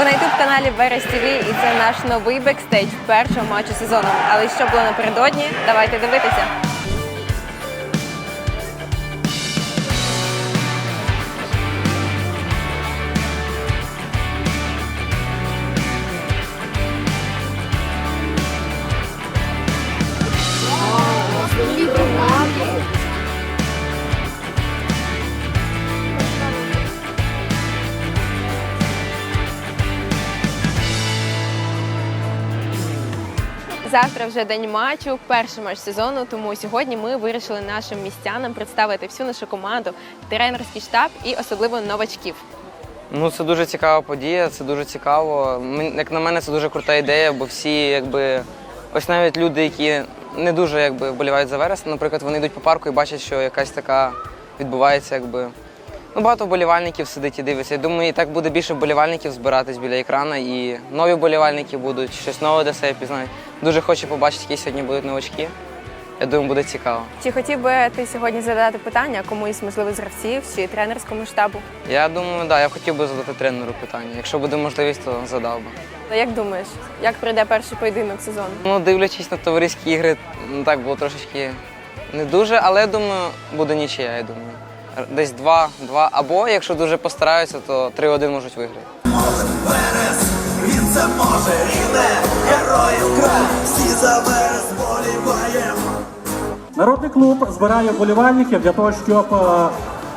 Ви на каналі Берез ТВ і це наш новий бекстейдж першого матчу сезону. Але що було напередодні? Давайте дивитися. Завтра вже день матчу, перший матч сезону. Тому сьогодні ми вирішили нашим містянам представити всю нашу команду, тренерський штаб і особливо новачків. Ну, це дуже цікава подія, це дуже цікаво. Як на мене, це дуже крута ідея, бо всі, якби, ось навіть люди, які не дуже якби вболівають за Верес, наприклад, вони йдуть по парку і бачать, що якась така відбувається, якби. Ну, багато вболівальників сидить і дивиться. Я думаю, і так буде більше вболівальників збиратись біля екрана, і нові вболівальники будуть, щось нове для себе пізнають. Дуже хочу побачити, які сьогодні будуть новачки. Я думаю, буде цікаво. Чи хотів би ти сьогодні задати питання комусь, можливо, з гравців чи тренерському штабу? Я думаю, так, да, я хотів би задати тренеру питання. Якщо буде можливість, то задав би. Та Як думаєш, як пройде перший поєдинок сезону? Ну, дивлячись на товариські ігри, ну так було трошечки не дуже, але я думаю, буде нічия, я думаю. Десь два, два. Або якщо дуже постараються, то 3-1 можуть виграти. Він це може і не героїв всі за верес боліваємо. Народний клуб збирає вболівальників для того, щоб е,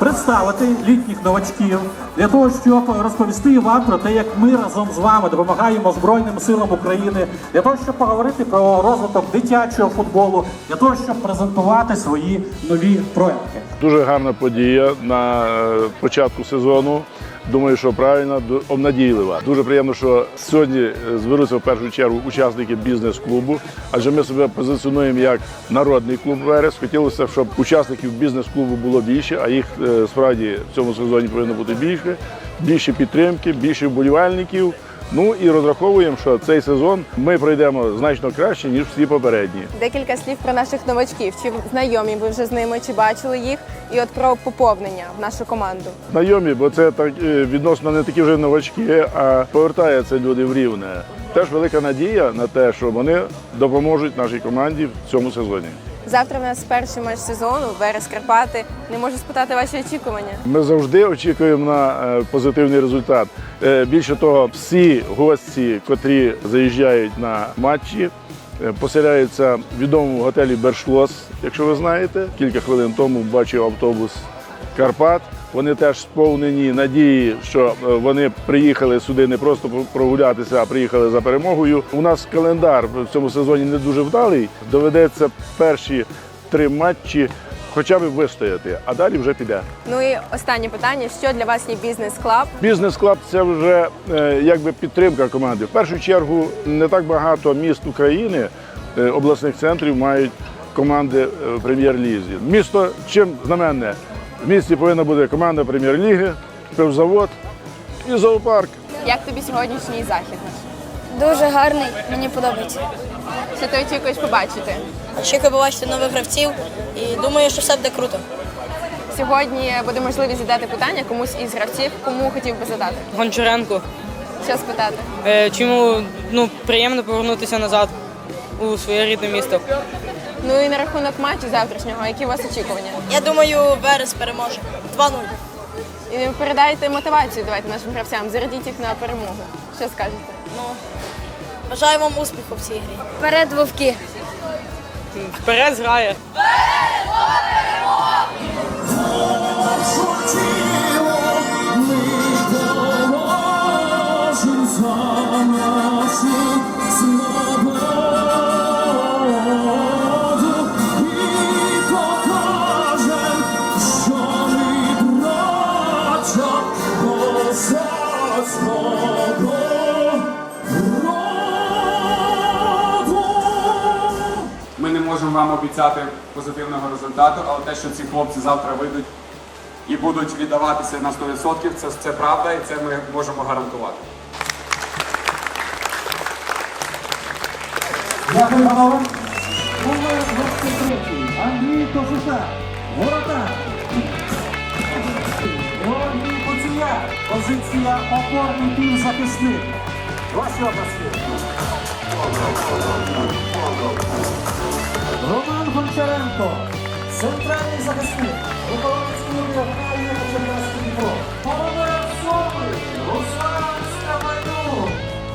представити літніх новачків, для того, щоб розповісти вам про те, як ми разом з вами допомагаємо Збройним силам України, для того, щоб поговорити про розвиток дитячого футболу, для того, щоб презентувати свої нові проекти. Дуже гарна подія на е, початку сезону. Думаю, що правильно обнадійлива. Дуже приємно, що сьогодні е, зберуться в першу чергу учасники бізнес-клубу, адже ми себе позиціонуємо як народний клуб Верес. Хотілося, щоб учасників бізнес-клубу було більше, а їх е, справді в цьому сезоні повинно бути більше. Більше підтримки, більше вболівальників. Ну і розраховуємо, що цей сезон ми пройдемо значно краще ніж всі попередні. Декілька слів про наших новачків. Чи знайомі ви вже з ними, чи бачили їх? І от про поповнення в нашу команду. знайомі, бо це так е, відносно не такі вже новачки, а повертаються люди в рівне. Теж велика надія на те, що вони допоможуть нашій команді в цьому сезоні. Завтра в нас перший матч сезону, Верес Карпати. Не можу спитати ваші очікування. Ми завжди очікуємо на е, позитивний результат. Е, Більше того, всі гості, котрі заїжджають на матчі, е, поселяються в відомому готелі Бершлос, якщо ви знаєте. Кілька хвилин тому бачив автобус Карпат. Вони теж сповнені надії, що е, вони приїхали сюди не просто прогулятися, а приїхали за перемогою. У нас календар в цьому сезоні не дуже вдалий. Доведеться перші три матчі хоча б вистояти, а далі вже піде. Ну і останнє питання: що для вас є бізнес-клаб? Бізнес-клаб це вже е, якби підтримка команди. В першу чергу не так багато міст України, е, обласних центрів мають команди в прем'єр-лізі. Місто чим знаменне? В місті повинна бути команда прем'єр-ліги, пивзавод і зоопарк. Як тобі сьогоднішній захід? Дуже гарний, мені подобається. Що ти очікуєш побачити? Очікую побачити нових гравців і думаю, що все буде круто. Сьогодні буде можливість задати питання комусь із гравців, кому хотів би задати. Гончаренко. Що спитати? Е, Чому ну, приємно повернутися назад у своє рідне місто? Ну і на рахунок матчу завтрашнього, які у вас очікування? Я думаю, Верес переможе. 2-0. І передайте мотивацію давайте нашим гравцям, зарядіть їх на перемогу. Що скажете? Ну, бажаю вам успіху в цій грі. Вперед, вовки! Вперед зграє. Шутіло, обіцяти позитивного результату, але те, що ці хлопці завтра вийдуть і будуть віддаватися на 100%, це, це правда і це ми можемо гарантувати. Дякую, панове. Номер 23. Андрій Косуша. Воротар. Георгій Поцюк. позиція, опорний півзахисник. Ваші області. Гончаренко, центральний захисник, виконавець клубу Охайна Черкаський Дніпро. Володимир Сомий, Руслан Степанюк,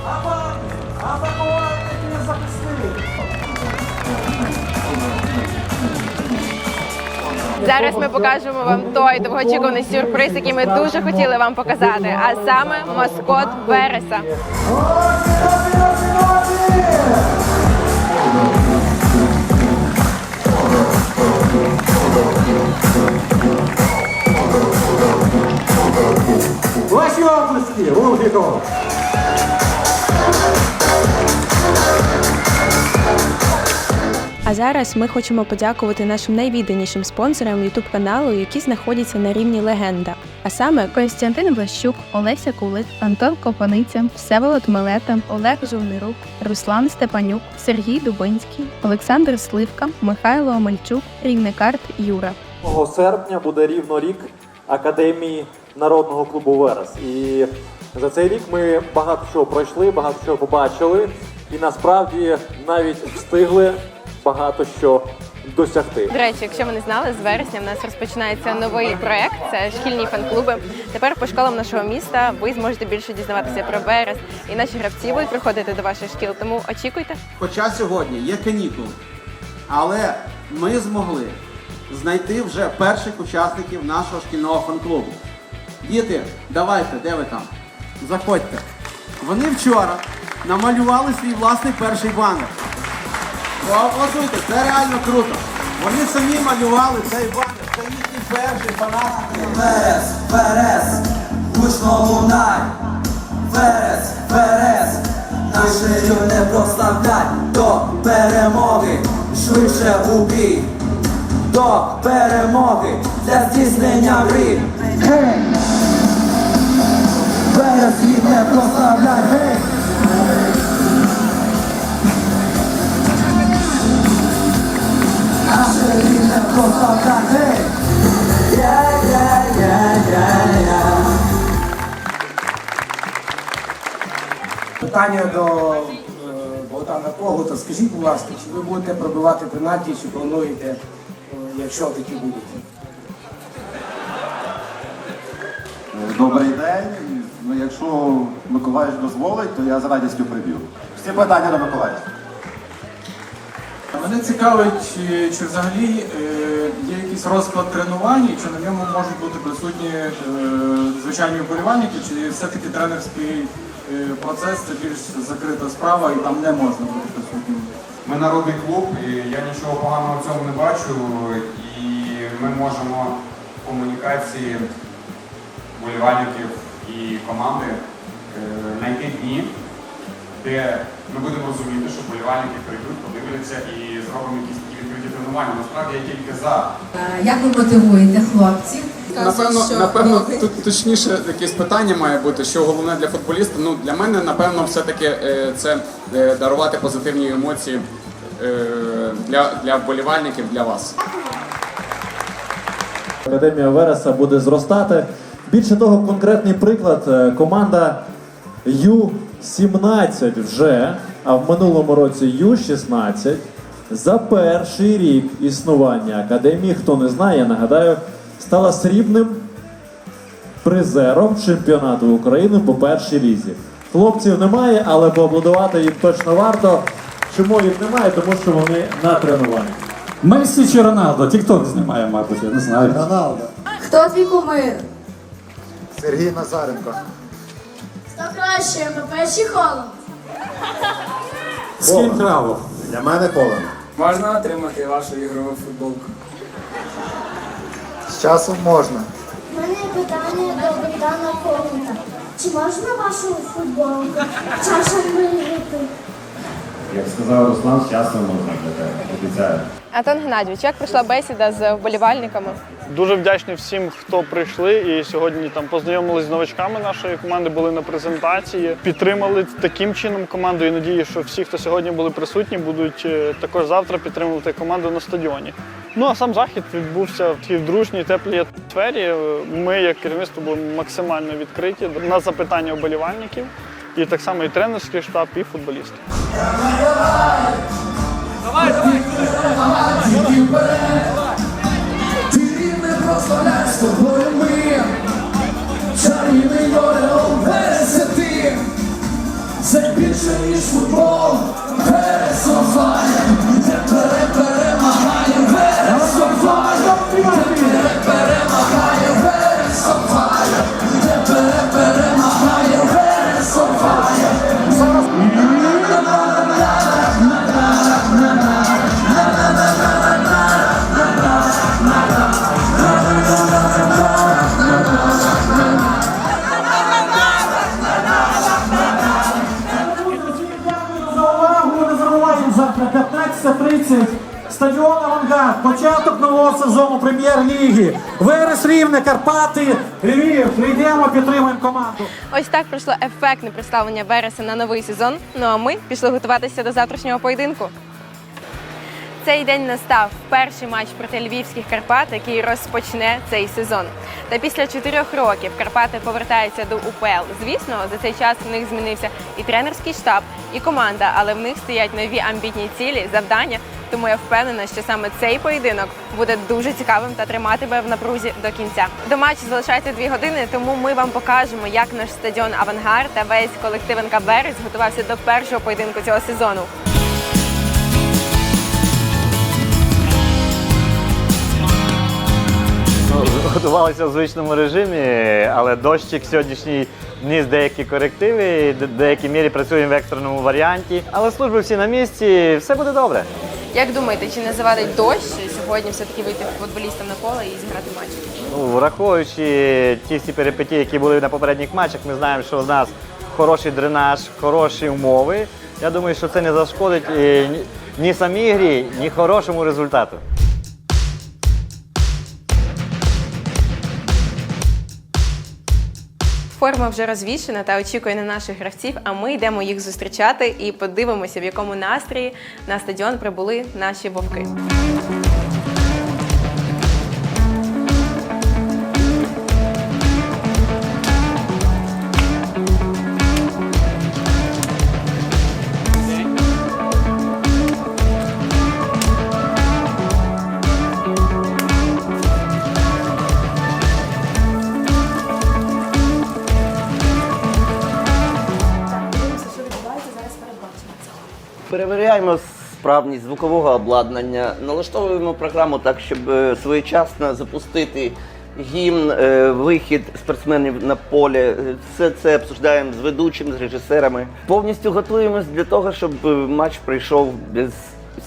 Аван, атакувальний півзахисник. Зараз ми покажемо вам той довгоочікуваний сюрприз, який ми дуже хотіли вам показати, а саме маскот Вереса. Ваші області, Волгіков. А зараз ми хочемо подякувати нашим найвідданішим спонсорам youtube каналу, які знаходяться на рівні легенда. А саме Костянтин Блащук, Олеся Кулик, Антон Копаниця, Всеволод Милета, Олег Жовнирук, Руслан Степанюк, Сергій Дубинський, Олександр Сливка, Михайло Омельчук, Рівникарт Юра. 7 серпня буде рівно рік Академії народного клубу Верес. І за цей рік ми багато чого пройшли, багато чого побачили, і насправді навіть встигли багато що досягти. До речі, якщо ви не знали, з вересня в нас розпочинається новий проект. Це шкільні фан-клуби. Тепер по школам нашого міста ви зможете більше дізнаватися про Верес, і наші гравці будуть приходити до ваших шкіл. Тому очікуйте. Хоча сьогодні є канікули, але ми змогли знайти вже перших учасників нашого шкільного фан-клубу. Діти, давайте, де ви там? Заходьте. Вони вчора намалювали свій власний перший банер. Поаплодуйте, це реально круто. Вони самі малювали цей банер. Це їхній перший фанатський. Верес, Верес, гучно лунай, Верес, Верес, наші не прославляй до перемоги, швидше у бій, до перемоги для здійснення мрій. Верес не прославляй, гей! Прославляй, yeah, yeah. Питання до е, Богдана Когута. Скажіть, будь ласка, чи ви будете пробивати пенальті, чи плануєте, е, якщо такі будуть? Добрий день. Ну, якщо Миколаївич дозволить, то я з радістю приб'ю. Всі питання до Миколаївича. Мене цікавить, чи, чи взагалі е, є якийсь розклад тренувань, і чи на ньому можуть бути присутні е, звичайні вболівальники, чи все-таки тренерський е, процес це більш закрита справа і там не можна бути присутнім. Ми народний клуб, і я нічого поганого в цьому не бачу. І ми можемо в комунікації вболівальників і команди е, знайти дні, де ми будемо розуміти, що вболівальники прийдуть, подивляться і зробимо якісь такі відкриті тренування. Насправді я тільки за. Як ви мотивуєте хлопців? Напевно, напевно, тут точніше якесь питання має бути, що головне для футболіста. Ну для мене, напевно, все-таки е, це е, дарувати позитивні емоції е, для, для вболівальників, для вас. Академія Вереса буде зростати. Більше того, конкретний приклад. е, Команда Ю-17 вже, а в минулому році Ю-16 за перший рік існування академії, хто не знає, я нагадаю, стала срібним призером чемпіонату України по першій лізі. Хлопців немає, але поаплодувати їм точно варто. Чому їх немає? Тому що вони на тренуванні. Месі чи Роналдо? Тікток знімає, мабуть, я не знаю. Роналдо. Хто твій кумир? Сергій Назаренко. Хто краще, МП чи Холод? З ким грав? Для мене Ковен. Можна отримати вашу ігрову футболку? З часом можна. У мене питання до Богдана Когута. Чи можна вашу футболку? Чаша виграти? Як сказав Руслан, з часом можна обіцяю. Антон Геннадійович, як пройшла бесіда з вболівальниками? Дуже вдячний всім, хто прийшли і сьогодні там познайомились з новачками нашої команди, були на презентації, підтримали таким чином команду. І надію, що всі, хто сьогодні були присутні, будуть е, також завтра підтримувати команду на стадіоні. Ну а сам захід відбувся в такій дружній, теплій атмосфері. Ми, як керівництво, були максимально відкриті на запитання вболівальників. І так само і тренерський штаб, і футболісти. Ти не прославляй з тобою ми. Чарівний орел Вереса ти. Це більше ніж футбол. Верес Стадіон Авангард, початок нового сезону прем'єр-ліги. Верес Рівне, Карпати, Львів. Прийдемо, підтримуємо команду. Ось так пройшло ефектне представлення Вереса на новий сезон. Ну а ми пішли готуватися до завтрашнього поєдинку. Цей день настав перший матч проти львівських Карпат, який розпочне цей сезон. Та після чотирьох років Карпати повертаються до УПЛ. Звісно, за цей час в них змінився і тренерський штаб, і команда, але в них стоять нові амбітні цілі, завдання. Тому я впевнена, що саме цей поєдинок буде дуже цікавим та триматиме в напрузі до кінця. До матчу залишається дві години, тому ми вам покажемо, як наш стадіон Авангард та весь колектив НК Берез готувався до першого поєдинку цього сезону. Готувалися в звичному режимі, але дощик сьогоднішній вніс деякі корективи, в деякій мірі працюємо в екстреному варіанті. Але служби всі на місці, все буде добре. Як думаєте, чи не завадить дощ сьогодні все-таки вийти футболістам на поле і зіграти матч? Ну, враховуючи ті всі перипетії, які були на попередніх матчах, ми знаємо, що у нас хороший дренаж, хороші умови. Я думаю, що це не зашкодить е, ні самій грі, ні хорошому результату. Форма вже розвішена та очікує на наших гравців, а ми йдемо їх зустрічати і подивимося, в якому настрої на стадіон прибули наші вовки. Справність звукового обладнання, налаштовуємо програму так, щоб е, своєчасно запустити гімн, е, вихід спортсменів на поле. Е, Все це обсуждаємо з ведучим, з режисерами. Повністю готуємось для того, щоб матч пройшов без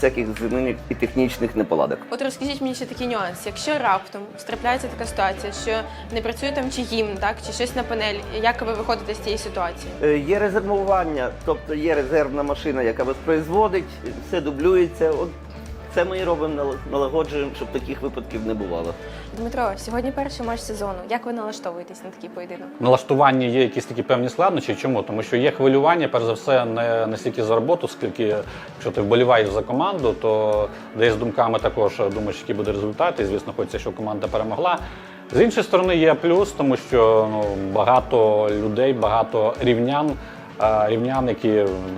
всяких земельних і технічних неполадок. От розкажіть мені ще такий нюанс. Якщо раптом страпляється така ситуація, що не працює там чи гімн, так чи щось на панелі, як ви виходите з цієї ситуації? Е, Є резервування, тобто є резервна машина, яка воспроизводить, все дублюється. От це ми і робимо, нал- налагоджуємо, щоб таких випадків не бувало. Дмитро, сьогодні перший матч сезону. Як ви налаштовуєтесь на такий поєдинок? В налаштуванні є якісь такі певні складнощі. Чому? Тому що є хвилювання, перш за все, не, не стільки за роботу, скільки якщо ти вболіваєш за команду, то десь з думками також думаєш, який буде результат, і звісно, хочеться, щоб команда перемогла. З іншої сторони, є плюс, тому що ну, багато людей, багато рівнян. Рівнян, які,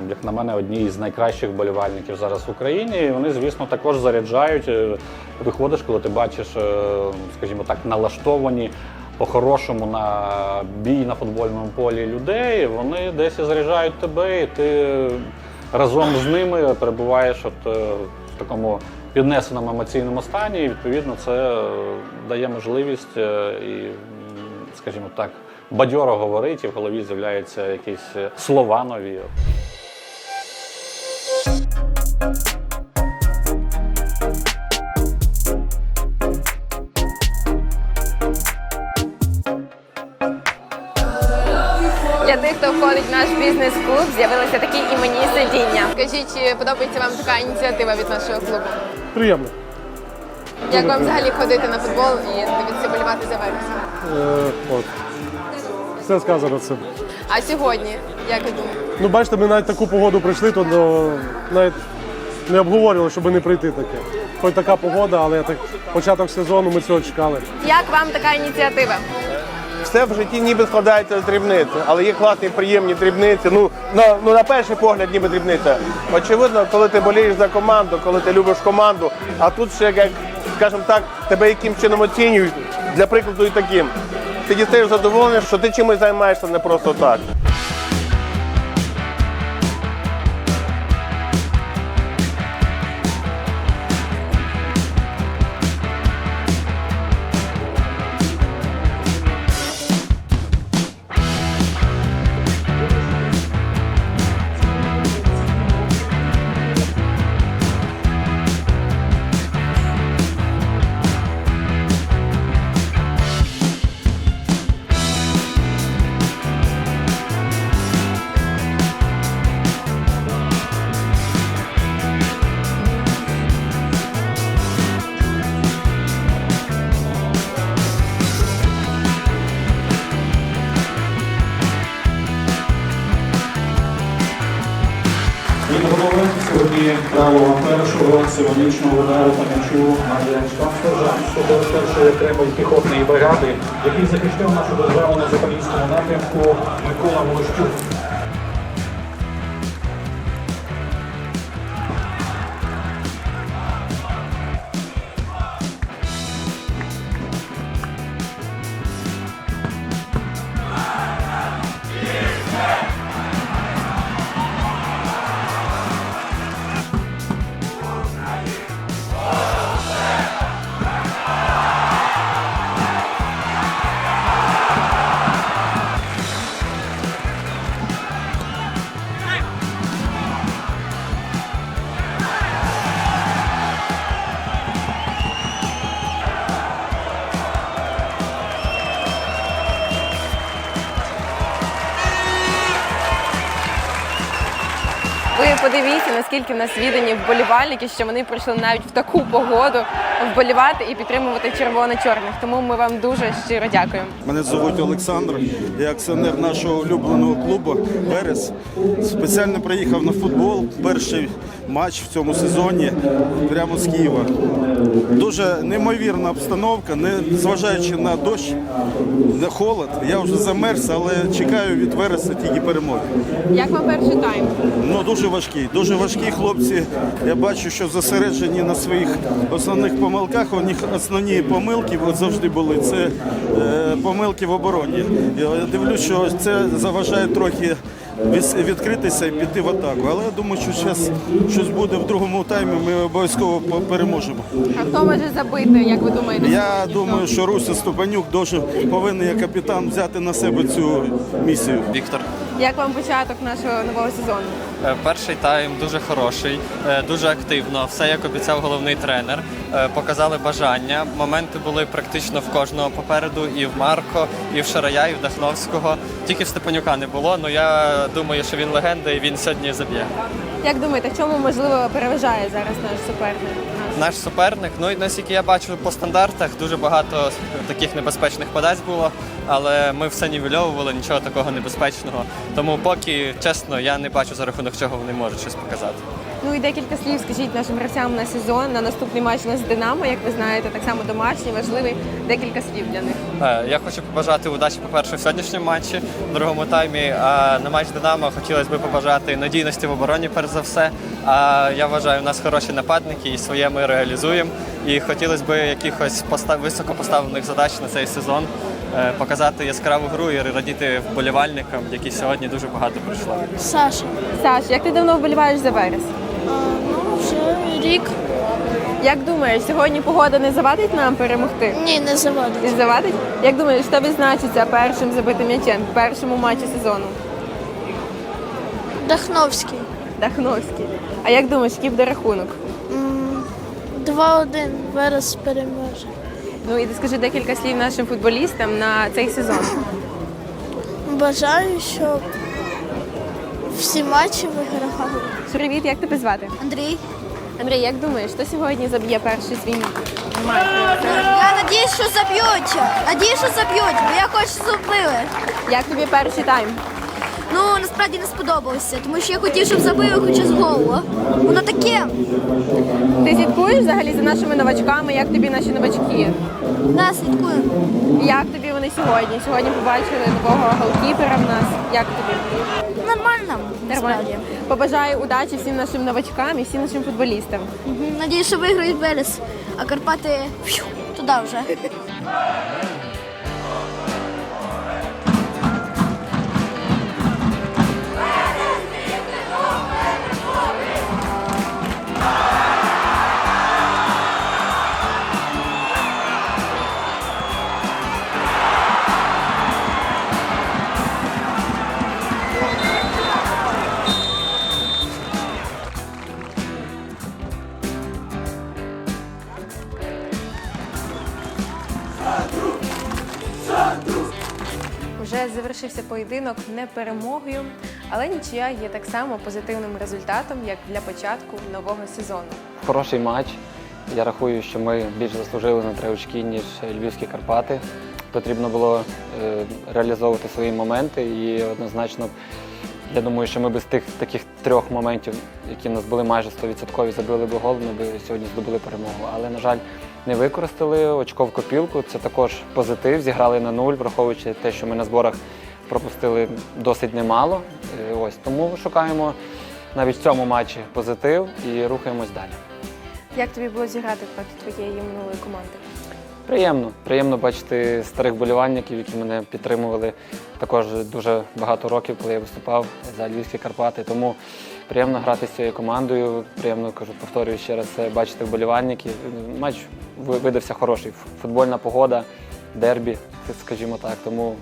як на мене, одні з найкращих вболівальників зараз в Україні. І вони, звісно, також заряджають. Е, Виходиш, коли ти бачиш, е, скажімо так, налаштовані по-хорошому на бій на футбольному полі людей, вони десь і заряджають тебе, і ти разом з ними перебуваєш от, е, в такому піднесеному емоційному стані. І відповідно це дає можливість і, скажімо так, бадьоро говорити, і в голові з'являються якісь е, слова нові. Для тих, хто входить в наш бізнес-клуб, з'явилися такі іменні сидіння. Скажіть, чи подобається вам така ініціатива від нашого клубу? Приємно. Як вам взагалі ходити на футбол і дивитися болівати за Верес? Е, от. Все сказано цим. А сьогодні, як ви думаєте? Ну, бачите, ми навіть таку погоду прийшли, то ну, навіть не обговорювали, щоб не прийти таке. Хоч така погода, але так, початок сезону ми цього чекали. Як вам така ініціатива? Все в житті ніби складається з дрібниці, але є класні, приємні дрібниці. Ну на, ну, на перший погляд, ніби дрібниця. Очевидно, коли ти болієш за команду, коли ти любиш команду, а тут ще, як, скажімо так, тебе яким чином оцінюють, для прикладу і таким. Ти дістаєш задоволення, що ти чимось займаєшся не просто так. Від сьогодні правого першого символічного удару м'ячу Мар'янського Жанського першої окремої піхотної бригади, який захищав нашу державу на Запорізькому напрямку Микола Волощук. Подивіться, наскільки в нас віддані вболівальники, що вони прийшли навіть в таку погоду вболівати і підтримувати червоно-чорних. Тому ми вам дуже щиро дякуємо. Мене звуть Олександр, я акціонер нашого улюбленого клубу Верес. Спеціально приїхав на футбол. Перший матч в цьому сезоні прямо з Києва. Дуже неймовірна обстановка, не зважаючи на дощ, на холод. Я вже замерз, але чекаю від Вереса тільки перемоги. Як вам перший тайм? Ну дуже важкий, дуже важкі хлопці. Я бачу, що зосереджені на своїх основних помилках. У них основні помилки от завжди були. Це е, помилки в обороні. Я дивлюсь, що це заважає трохи відкритися і піти в атаку. Але я думаю, що зараз щось буде в другому таймі. Ми обов'язково переможемо. А хто може забити, як ви думаєте? Я думаю, що Руся Ступанюк дуже повинен як капітан взяти на себе цю місію. Віктор. Як вам початок нашого нового сезону? Е, Перший тайм дуже хороший, е, дуже активно. Все як обіцяв головний тренер. Е, Показали бажання. Моменти були практично в кожного попереду, і в Марко, і в Шарая, і в Дахновського. Тільки в Степанюка не було. але я думаю, що він легенда і він сьогодні заб'є. Як думаєте, в чому можливо переважає зараз наш суперник? Наш суперник, ну і наскільки я бачу по стандартах, дуже багато таких небезпечних подач було, але ми все нівельовували, нічого такого небезпечного. Тому поки чесно, я не бачу за рахунок чого вони можуть щось показати. Ну і декілька слів скажіть нашим гравцям на сезон, на наступний матч у нас з Динамо, як ви знаєте, так само домашній, важливий. Декілька слів для них. Е, Я хочу побажати удачі, по-перше, в сьогоднішньому матчі, в другому таймі. А на матч Динамо хотілося б побажати надійності в обороні, перш за все. А я вважаю, у нас хороші нападники і своє ми реалізуємо. І хотілося б якихось постав... високо поставлених задач на цей сезон. е, Показати яскраву гру і радіти вболівальникам, які сьогодні дуже багато прийшло. Саша. Саш, як ти давно вболіваєш за Верес? Ну, вже рік. Як думаєш, сьогодні погода не завадить нам перемогти? Ні, не завадить. Не завадить? Як думаєш, хто відзначиться першим забитим м'ячем в першому матчі сезону? Дахновський. Дахновський. А як думаєш, який буде рахунок? М, 2-1. Верес переможе. Ну і скажи декілька слів нашим футболістам на цей сезон. Бажаю, щоб всі матчі вигравали. Привіт, як тебе звати? Андрій. Андрій, як думаєш, хто сьогодні заб'є перший свій матч? Я надіюсь, що заб'ють. Надіюсь, що заб'ють, бо я хочу, щоб забили. Як тобі перший тайм? Ну, насправді не сподобалося, тому що я хотів, щоб забив хоча з голу. Воно таке. Ти слідкуєш взагалі за нашими новачками? Як тобі наші новачки? Да, слідкую. Як тобі вони сьогодні? Сьогодні побачили нового голкіпера в нас. Як тобі? Нормально. Нормально. Побажаю удачі всім нашим новачкам і всім нашим футболістам. Угу. Надіюсь, що виграють беліс, а Карпати туди вже. Завершився поєдинок не перемогою, але нічия є так само позитивним результатом, як для початку нового сезону. Хороший матч. Я рахую, що ми більш заслужили на три очки, ніж Львівські Карпати. Потрібно було е, реалізовувати свої моменти і однозначно, я думаю, що ми без тих таких трьох моментів, які в нас були майже 100% забили би гол, ми б сьогодні здобули перемогу. Але, на жаль, не використали очко в копілку. Це також позитив. Зіграли на нуль, враховуючи те, що ми на зборах пропустили досить немало. Е, Ось тому шукаємо навіть в цьому матчі позитив і рухаємось далі. Як тобі було зіграти проти твоєї минулої команди? Приємно, приємно бачити старих болівальників, які мене підтримували також дуже багато років, коли я виступав за Львівські Карпати. Тому приємно грати з цією командою. Приємно кажу, повторюю ще раз е, бачити вболівальників. Матч видався хороший. Футбольна погода, дербі, скажімо так. Тому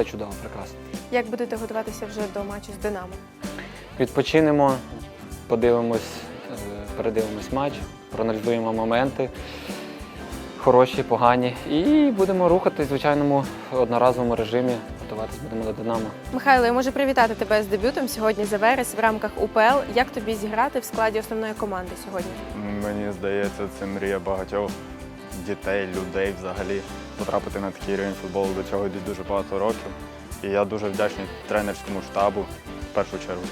все чудово, прекрасно. Як будете готуватися вже до матчу з Динамо? Відпочинемо, подивимось, е, передивимось матч, проаналізуємо моменти. Хороші, погані, і будемо рухатись в звичайному одноразовому режимі. Готуватись будемо до Динамо. Михайло, я можу привітати тебе з дебютом сьогодні за верес в рамках УПЛ. Як тобі зіграти в складі основної команди сьогодні? Мені здається, це мрія багатьох дітей, людей взагалі. Потрапити на такий рівень футболу до цього йде дуже багато років. І я дуже вдячний тренерському штабу, в першу чергу,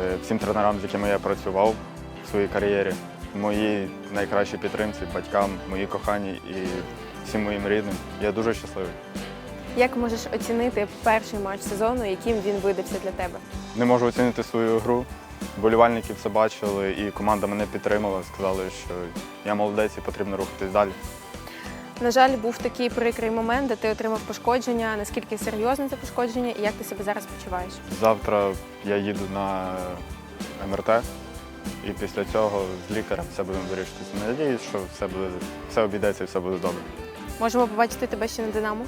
е, всім тренерам, з якими я працював в своїй кар'єрі, моїй найкращій підтримці, батькам, моїй коханій і всім моїм рідним. Я дуже щасливий. Як можеш оцінити перший матч сезону, яким він видався для тебе? Не можу оцінити свою гру. Болівальники все бачили, і команда мене підтримала, сказали, що я молодець і потрібно рухатись далі. На жаль, був такий прикрий момент, де ти отримав пошкодження. Наскільки серйозне це пошкодження і як ти себе зараз почуваєш? Завтра я їду на МРТ, і після цього з лікарем все будемо вирішити. Надіюсь, що все буде все обійдеться і все буде добре. Можемо побачити тебе ще на Динамо?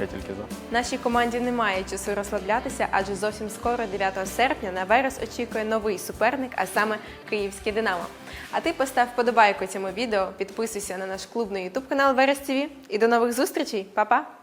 Я тільки за. Нашій команді немає часу розслаблятися, адже зовсім скоро, 9 серпня, на Верес очікує новий суперник, а саме Київське Динамо. А ти постав вподобайку цьому відео, підписуйся на наш клубний ютуб канал Верес ТВ і до нових зустрічей, Па-па!